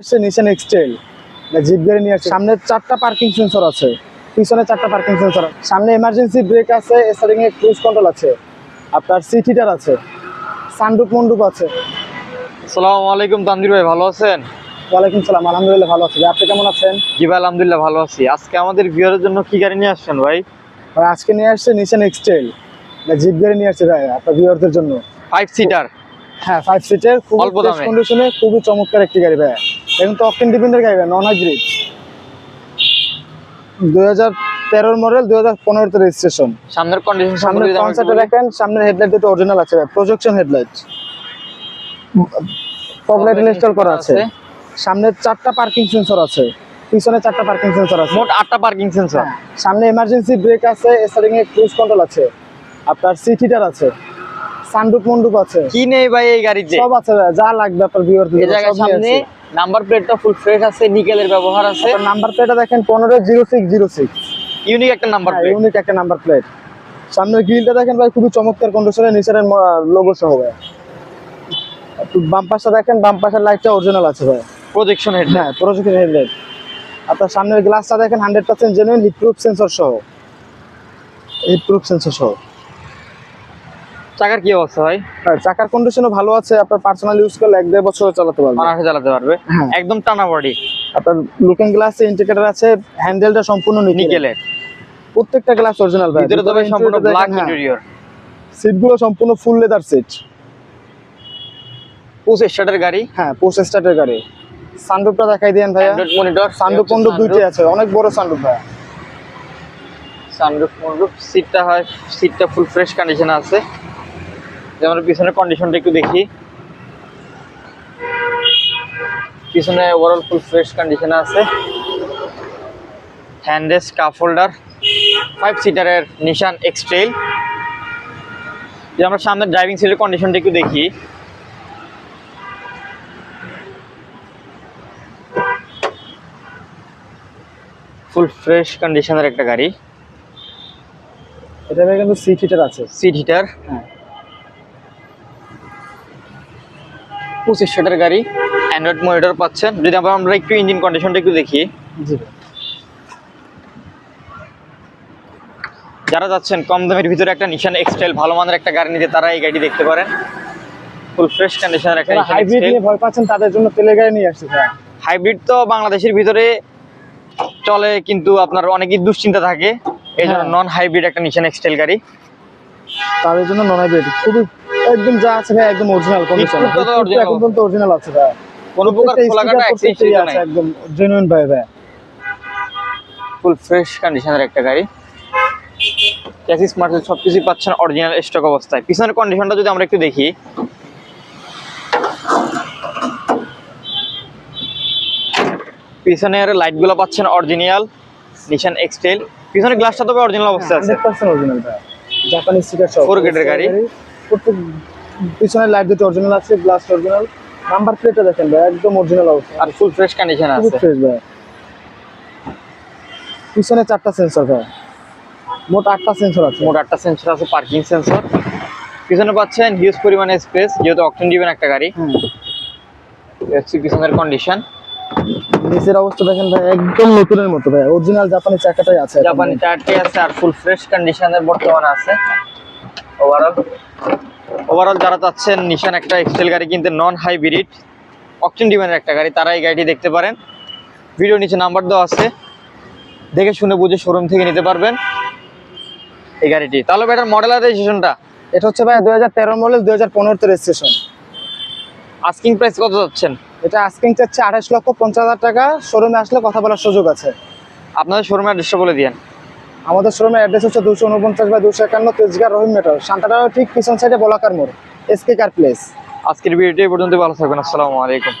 আসছে নিশান এক্সটেল জিপ গাড়ি নিয়ে আসছে। সামনে চারটা পার্কিং সেন্সর আছে। পিছনে চারটা পার্কিং সেন্সর সামনে এমার্জেন্সি ব্রেক আছে স্টারিং এ ক্রুজ কন্ট্রোল আছে। আপনার সিট হিটার আছে। সানরুফ মন্ডুপ আছে। আসসালামু আলাইকুম তানজির ভাই ভালো আছেন? ওয়ালাইকুম সালাম আলহামদুলিল্লাহ ভালো আছি। আপনি কেমন আছেন? জি ভাই আলহামদুলিল্লাহ ভালো আছি। আজকে আমাদের ভিউয়ারের জন্য কি গাড়ি নিয়ে আসছেন ভাই? ভাই আজকে নিয়ে আসছে নিশান এক্সটেল জিপ গাড়ি নিয়ে আসছে ভাই আপনার ভিউয়ারদের জন্য। ফাইভ সিটার হ্যাঁ ফাইভ সিটের খুব। কন্ডিশনে খুবই চমৎকার একটি গাড়ি ভাই। এখন তো অকটেন ডিপেন্ডের গাড়ি নন হাইব্রিড দুই হাজার তেরোর মডেল দুই হাজার পনেরোতে রেজিস্ট্রেশন সামনের কন্ডিশন সামনের কনসেপ্টে দেখেন সামনের হেডলাইট দুটো অরিজিনাল আছে প্রজেকশন হেডলাইট ফগ ইনস্টল করা আছে। সামনে চারটা পার্কিং সেন্সর আছে। পিছনে চারটা পার্কিং সেন্সর আছে। মোট আটটা পার্কিং সেন্সর হ্যাঁ, সামনে এমার্জেন্সি ব্রেক আছে স্টারিং এ ক্রুজ কন্ট্রোল আছে। আপনার সিট হিটার আছে সানরুফ মন্ডুপ আছে। কি নেই ভাই এই গাড়িতে? সব আছে যা লাগবে আপনার ভিউয়ার এই জায়গায় সামনে নাম্বার প্লেটটা ফুল ফ্রেশ আছে নিকেলের ব্যবহার আছে। নাম্বার প্লেটটা দেখেন পনেরো zero six zero six unique একটা নাম্বার প্লেট ইউনিক একটা নাম্বার প্লেট সামনের গ্রিলটা দেখেন ভাই খুবই চমৎকার কন্ডিশনে নিচের লোগো সহ ভাই। বাম পাশটা দেখেন বাম পাশের লাইটটা অরিজিনাল আছে ভাই। প্রজেকশন হেড হ্যাঁ প্রজেক্টের হেডলাইট আপনার সামনের গ্লাসটা দেখেন hundred percent genuine heat proof sensor সহ। হিট প্রুফ সেন্সর সহ। চাকার কি অবস্থা ভাই? চাকার কন্ডিশনও ভালো আছে আপনার পার্সোনাল ইউজ করলে এক দেড় বছর চালাতে পারবেন অনায়াসে চালাতে পারবে। হ্যাঁ। একদম টানা বডি আপনার লুকিং গ্লাস ইন্ডিকেটর আছে হ্যান্ডেলটা সম্পূর্ণ নিকেল নিকেলের। প্রত্যেকটা গ্লাস অরিজিনাল ভাই ভিতরে তো ভাই সম্পূর্ণ ব্ল্যাক। ইন্টেরিয়র সিটগুলো সম্পূর্ণ ফুল লেদার সিট পুশ স্টার্টের গাড়ি। হ্যাঁ পোস্ট স্টার্টের গাড়ি। সানরুফটা দেখাই দেন ভাইয়া। মনিটর সানরুফ মন্ডুপ দুইটাই আছে অনেক বড় সানরুফ ভাইয়া সানরুফ মনরুফ সিটটা হয় সিটটা ফুল ফ্রেশ কন্ডিশনে আছে। যেমন পিছনের কন্ডিশনটা একটু দেখি। পিছনে ওভারঅল ফুল ফ্রেশ কন্ডিশনে আছে। হ্যান্ডেস কাপ হোল্ডার ফাইভ সিটারের নিশান এক্সট্রেল যে আমরা সামনে ড্রাইভিং সিটের কন্ডিশনটা একটু দেখি। ফুল ফ্রেশ কন্ডিশনের একটা গাড়ি। এটা কিন্তু সিট হিটার আছে। সিট হিটার হ্যাঁ। পঁচিশ সিটের গাড়ি অ্যান্ড্রয়েড মনিটর পাচ্ছেন। যদি আবার আমরা একটু ইঞ্জিন কন্ডিশনটা একটু দেখি। যারা যাচ্ছেন কম দামের ভিতরে একটা নিশান এক্সটাইল ভালো মানের একটা গাড়ি নিতে তারা এই গাড়ি দেখতে পারেন। ফুল ফ্রেশ কন্ডিশনের একটা হাইব্রিড নিয়ে ভয় পাচ্ছেন তাদের জন্য তেলের গাড়ি নিয়ে আসছে হাইব্রিড তো বাংলাদেশের ভিতরে চলে কিন্তু আপনার অনেকই দুশ্চিন্তা থাকে। এই জন্য হ্যাঁ। নন হাইব্রিড একটা নিশান এক্সটাইল গাড়ি। তাদের জন্য নন হাইব্রিড খুবই একদম যা আছে ভাই একদম অরিজিনাল কন্ডিশন এখন পর্যন্ত অরিজিনাল আছে ভাই। কোনো প্রকার খোলাকাটা অ্যাক্সিডেন্ট নাই আছে একদম জেনুইন ভাই ভাই। ফুল ফ্রেশ কন্ডিশনের একটা গাড়ি। চ্যাসিস মার্কেল সব কিছুই পাচ্ছেন অরিজিনাল স্টক অবস্থায়। পিছনের কন্ডিশনটা যদি আমরা একটু দেখি। পিছনের লাইটগুলো পাচ্ছেন অরিজিনাল নিশান এক্সটেল পিছনের গ্লাসটা তবে অরিজিনাল অবস্থায় আছে। হান্ড্রেড পার্সেন্ট অরিজিনাল ভাই জাপানি স্টিকার সহ grade এর গাড়ি। প্রত্যেক পিছনের লাইট দুটো অরিজিনাল আছে গ্লাস অরিজিনাল নাম্বার প্লেটটা দেখেন ভাই একদম অরিজিনাল অবস্থা আর ফুল ফ্রেশ কন্ডিশন আছে। ফ্রেশ ভাই। পিছনে চারটা সেন্সর ভাই। মোট আটটা সেন্সর আছে। মোট আটটা সেন্সর আছে পার্কিং সেন্সর পিছনে পাচ্ছেন হিউজ পরিমাণে স্পেস যেহেতু অকটেন দিবেন একটা গাড়ি। পিছনের কন্ডিশন নিচের অবস্থা দেখেন ভাই একদম নতুনের মতো ভাই। অরিজিনাল জাপানি চাকাটাই আছে জাপানি। টায়ারটি আছে আর ফুল ফ্রেশ কন্ডিশনের বর্তমানে আছে। ওভারঅল ওভারঅল যারা চাচ্ছেন নিশান একটা এক্সেল গাড়ি কিনতে নন হাইব্রিড অকটেন ডিমান্ডের একটা গাড়ি তারা এই গাড়িটি দেখতে পারেন। ভিডিও নিচে নাম্বার দেওয়া আছে। দেখে শুনে বুঝে শোরুম থেকে নিতে পারবেন এই গাড়িটি। তাহলে এটার মডেল আর রেজিস্ট্রেশনটা এটা হচ্ছে ভাই দুই হাজার তেরো মডেল দুই হাজার পনেরোতে রেজিস্ট্রেশন আস্কিং প্রাইস কত যাচ্ছেন? এটা আস্কিং চাচ্ছে আঠাশ লক্ষ পঞ্চাশ হাজার টাকা। শোরুমে আসলে কথা বলার সুযোগ আছে। আপনাদের শোরুমের অ্যাড্রেসটা বলে দিয়েন। আমাদের শোরুমের অ্যাড্রেস হচ্ছে দুশো উনপঞ্চাশ বাই দুশো একান্ন তেজগাঁ রহিম মেটার শান্তাটা ঠিক পিছন সাইডে বলাকার মোড়, এসকে কার প্লেস আজকের ভিডিওটি পর্যন্ত ভালো থাকবেন, আসসালামু আলাইকুম।